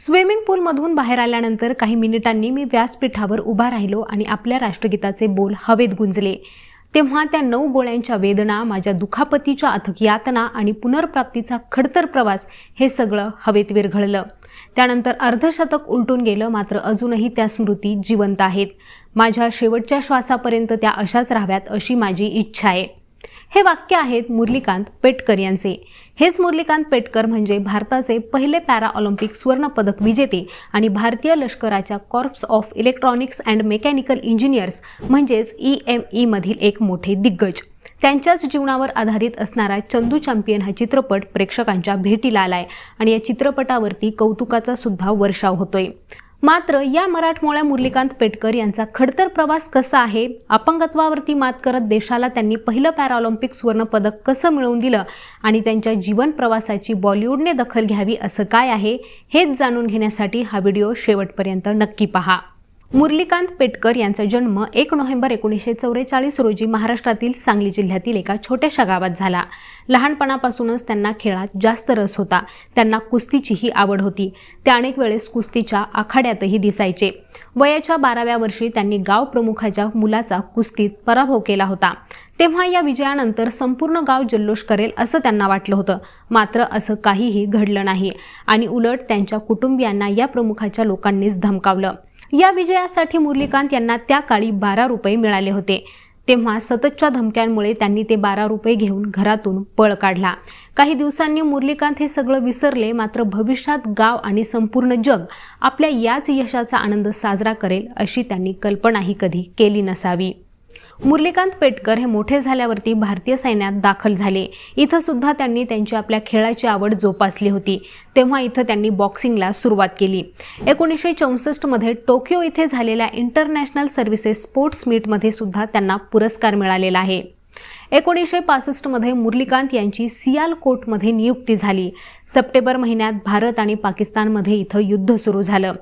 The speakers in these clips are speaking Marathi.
स्विमिंग पूलमधून बाहेर आल्यानंतर काही मिनिटांनी मी व्यासपीठावर उभा राहिलो आणि आपल्या राष्ट्रगीताचे बोल हवेत गुंजले. तेव्हा त्या नऊ गोळ्यांच्या वेदना माझ्या दुखापतीच्या अथक यातना आणि पुनर्प्राप्तीचा खडतर प्रवास हे सगळं हवेत विरघळलं. त्यानंतर अर्धशतक उलटून गेलं मात्र अजूनही त्या स्मृती जिवंत आहेत. माझ्या शेवटच्या श्वासापर्यंत त्या अशाच राहाव्यात अशी माझी इच्छा आहे. हे वाक्य आहेत मुरलीकांत पेटकर यांचे. हेच मुरलीकांत पेटकर म्हणजे भारताचे पहिले पॅरा ऑलिम्पिक सुवर्णपदक विजेते आणि भारतीय लष्कराच्या corps of electronics and mechanical engineers म्हणजेच ई एम ईमधील एक मोठे दिग्गज. त्यांच्याच जीवनावर आधारित असणारा चंदू चॅम्पियन हा चित्रपट प्रेक्षकांच्या भेटीला आलाय आणि या चित्रपटावरती कौतुकाचा सुद्धा वर्षाव होतोय. मात्र या मराठमोळ्या मुरलीकांत पेटकर यांचा खडतर प्रवास कसा आहे? अपंगत्वावरती मात करत देशाला त्यांनी पहिलं पॅराऑलिम्पिक सुवर्णपदक कसं मिळवून दिलं आणि त्यांच्या जीवन प्रवासाची बॉलिवूडने दखल घ्यावी असं काय आहे हेच जाणून घेण्यासाठी हा व्हिडिओ शेवटपर्यंत नक्की पहा. मुरलीकांत पेटकर यांचा जन्म एक नोव्हेंबर एकोणीसशे चौवेचाळीस रोजी महाराष्ट्रातील सांगली जिल्ह्यातील एका छोट्याशा गावात झाला. लहानपणापासूनच त्यांना खेळात जास्त रस होता. त्यांना कुस्तीचीही आवड होती. ते अनेक वेळेस कुस्तीच्या आखाड्यातही दिसायचे. वयाच्या बाराव्या वर्षी त्यांनी गाव प्रमुखाच्या मुलाचा कुस्तीत पराभव केला होता. तेव्हा या विजयानंतर संपूर्ण गाव जल्लोष करेल असं त्यांना वाटलं होतं. मात्र असं काहीही घडलं नाही आणि उलट त्यांच्या कुटुंबियांना या प्रमुखाच्या लोकांनीच धमकावलं. या विजयासाठी मुरलीकांत यांना त्या काळी बारा रुपये मिळाले होते. तेव्हा सततच्या धमक्यांमुळे त्यांनी ते बारा रुपये घेऊन घरातून पळ काढला. काही दिवसांनी मुरलीकांत हे सगळं विसरले मात्र भविष्यात गाव आणि संपूर्ण जग आपल्या याच यशाचा आनंद साजरा करेल अशी त्यांनी कल्पनाही कधी केली नसावी. मुरलीकांत पेटकर हे मोठे झाल्यावरती भारतीय सैन्यात दाखल झाले. इथं सुद्धा त्यांनी त्यांची आपल्या खेळाची आवड जोपासली होती. तेव्हा इथं त्यांनी बॉक्सिंगला सुरुवात केली. एकोणीसशे चौसष्टमध्ये टोकियो इथे झालेल्या इंटरनॅशनल सर्व्हिसेस स्पोर्ट्स मीटमध्ये सुद्धा त्यांना पुरस्कार मिळालेला आहे. एकोणीसशे पासष्टमध्ये मुरलीकांत यांची सियालकोटमध्ये नियुक्ती झाली. सप्टेंबर महिन्यात भारत आणि पाकिस्तानमध्ये इथं युद्ध सुरू झालं.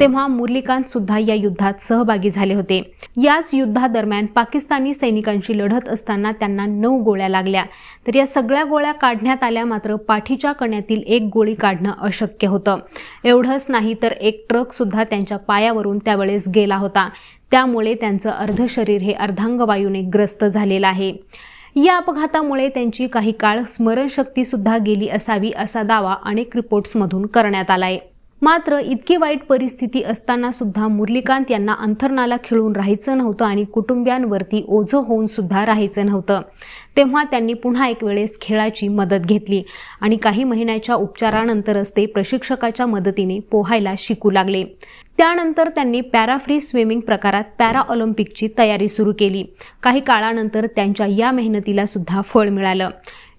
तेव्हा मुरलीकांत सुद्धा या युद्धात सहभागी झाले होते. याच युद्धादरम्यान पाकिस्तानी सैनिकांशी लढत असताना त्यांना नऊ गोळ्या लागल्या. तर या सगळ्या गोळ्या काढण्यात आल्या मात्र पाठीच्या कण्यातील एक गोळी काढणं अशक्य होतं. एवढंच नाही तर एक ट्रक सुद्धा त्यांच्या पायावरून त्यावेळेस गेला होता. त्यामुळे त्यांचं अर्ध शरीर हे अर्धांगवायूने ग्रस्त झालेलं आहे. या अपघातामुळे त्यांची काही काळ स्मरणशक्ती सुद्धा गेली असावी असा दावा अनेक रिपोर्ट्समधून करण्यात आलाय. मात्र इतकी वाईट परिस्थिती असताना सुद्धा मुरलीकांत यांना अंथरणाला खिळून राहायचं नव्हतं आणि कुटुंबियांवरती ओझं होऊन सुद्धा राहायचं नव्हतं. तेव्हा त्यांनी पुन्हा एक वेळेस खेळाची मदत घेतली आणि काही महिन्याच्या उपचारानंतरच ते प्रशिक्षकाच्या मदतीने पोहायला शिकू लागले. त्यानंतर त्यांनी पॅराफ्री स्विमिंग प्रकारात पॅरा ऑलिम्पिकची तयारी सुरू केली. काही काळानंतर त्यांच्या या मेहनतीला सुद्धा फळ मिळालं.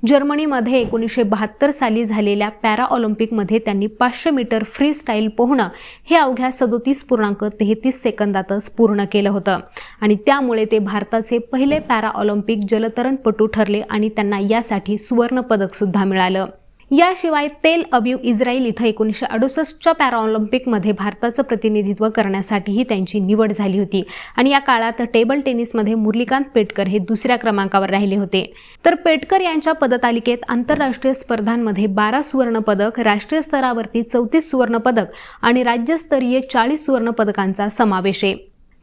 जर्मनीमध्ये एकोणीसशे बहात्तर साली झालेल्या पॅरा ऑलिम्पिकमध्ये त्यांनी पाचशे मीटर फ्री स्टाईल पोहणं हे अवघ्या सदोतीस पूर्णांक तेहतीस सेकंदातच पूर्ण केलं होतं. आणि त्यामुळे ते भारताचे पहिले पॅरा ऑलिम्पिक जलतरणपटू ठरले आणि त्यांना यासाठी सुवर्णपदकसुद्धा मिळालं. याशिवाय तेल अब्यू इस्रायल इथं एकोणीसशे अडुसष्टच्या पॅराऑलिम्पिकमध्ये भारताचं प्रतिनिधित्व करण्यासाठीही त्यांची निवड झाली होती. आणि या काळात टेबल टेनिसमध्ये मुरलीकांत पेटकर हे दुसऱ्या क्रमांकावर राहिले होते. तर पेटकर यांच्या पदतालिकेत आंतरराष्ट्रीय स्पर्धांमध्ये बारा सुवर्णपदक राष्ट्रीय स्तरावरती चौतीस सुवर्णपदक आणि राज्यस्तरीय चाळीस सुवर्णपदकांचा समावेश आहे.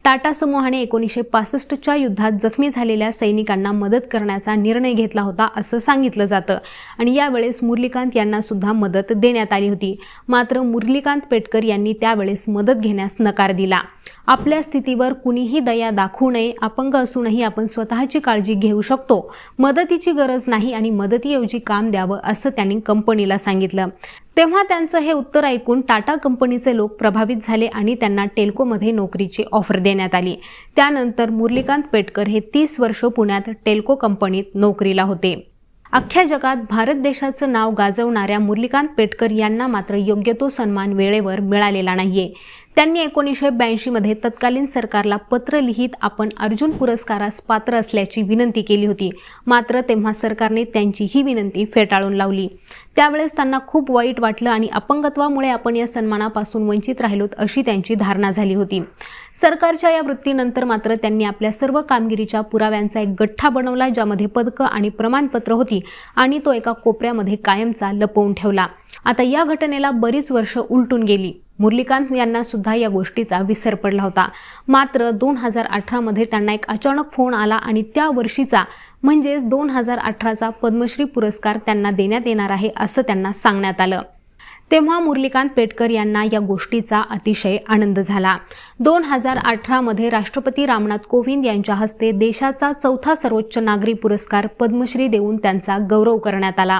टाटा समूहाने एकोणीसशे पासष्टच्या युद्धात जखमी झालेल्या सैनिकांना मदत करण्याचा निर्णय घेतला होता असं सांगितलं जातं. आणि यावेळेस मुरलीकांत यांना सुद्धा मदत देण्यात आली होती. मात्र मुरलीकांत पेटकर यांनी त्यावेळेस मदत घेण्यास नकार दिला. आपल्या स्थितीवर कुणीही दया दाखवू नये अपंग असूनही आपण स्वतःची काळजी घेऊ शकतो. मदतीची गरज नाही आणि मदतीऐवजी काम द्यावं असं त्यांनी कंपनीला सांगितलं. तेव्हा त्यांचं हे उत्तर ऐकून टाटा कंपनीचे लोक प्रभावित झाले आणि त्यांना टेल्कोमध्ये नोकरीची ऑफर देण्यात आली. त्यानंतर मुरलीकांत पेटकर हे तीस वर्ष पुण्यात टेल्को कंपनीत नोकरीला होते. अख्ख्या जगात भारत देशाचं नाव गाजवणाऱ्या मुरलीकांत पेटकर यांना मात्र योग्य तो सन्मान वेळेवर मिळालेला नाहीये. त्यांनी एकोणीसशे ब्याऐंशीमध्ये तत्कालीन सरकारला पत्र लिहित आपण अर्जुन पुरस्कारास पात्र असल्याची विनंती केली होती. मात्र तेव्हा सरकारने त्यांची ही विनंती फेटाळून लावली. त्यावेळेस त्यांना खूप वाईट वाटलं आणि अपंगत्वामुळे आपण या सन्मानापासून वंचित राहिलोत अशी त्यांची धारणा झाली होती. सरकारच्या या वृत्तीनंतर मात्र त्यांनी आपल्या सर्व कामगिरीच्या पुराव्यांचा एक गठ्ठा बनवला ज्यामध्ये पदकं आणि प्रमाणपत्र होती आणि तो एका कोपऱ्यामध्ये कायमचा लपवून ठेवला. आता या घटनेला बरीच वर्ष उलटून गेली. मुरलीकांत यांना सुद्धा या गोष्टीचा विसर पडला होता. मात्र दोन हजार अठरामध्ये त्यांना एक अचानक फोन आला आणि त्या वर्षीचा म्हणजेच दोन हजार अठराचा पद्मश्री पुरस्कार त्यांना देण्यात येणार आहे असं त्यांना सांगण्यात आलं. तेव्हा मुरलीकांत पेटकर यांना या गोष्टीचा अतिशय आनंद झाला. दोन हजार अठरामध्ये राष्ट्रपती रामनाथ कोविंद यांच्या हस्ते देशाचा चौथा सर्वोच्च नागरी पुरस्कार पद्मश्री देऊन त्यांचा गौरव करण्यात आला.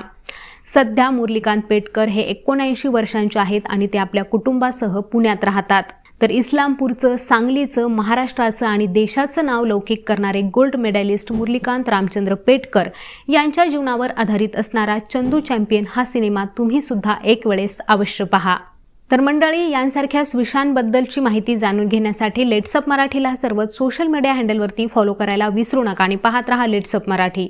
सध्या मुरलीकांत पेटकर हे एकोणऐंशी वर्षांचे आहेत आणि ते आपल्या कुटुंबासह पुण्यात राहतात. तर इस्लामपूरचं सांगलीचं महाराष्ट्राचं आणि देशाचं नाव लौकिक करणारे गोल्ड मेडलिस्ट मुरलीकांत रामचंद्र पेटकर यांच्या जीवनावर आधारित असणारा चंदू चॅम्पियन हा सिनेमा तुम्ही सुद्धा एक वेळेस अवश्य पहा. तर मंडळी यांसारख्याच विषयांबद्दलची माहिती जाणून घेण्यासाठी लेट्सअप मराठीला सर्वच सोशल मीडिया हँडलवरती फॉलो करायला विसरू नका आणि पाहत रहा लेट्सअप मराठी.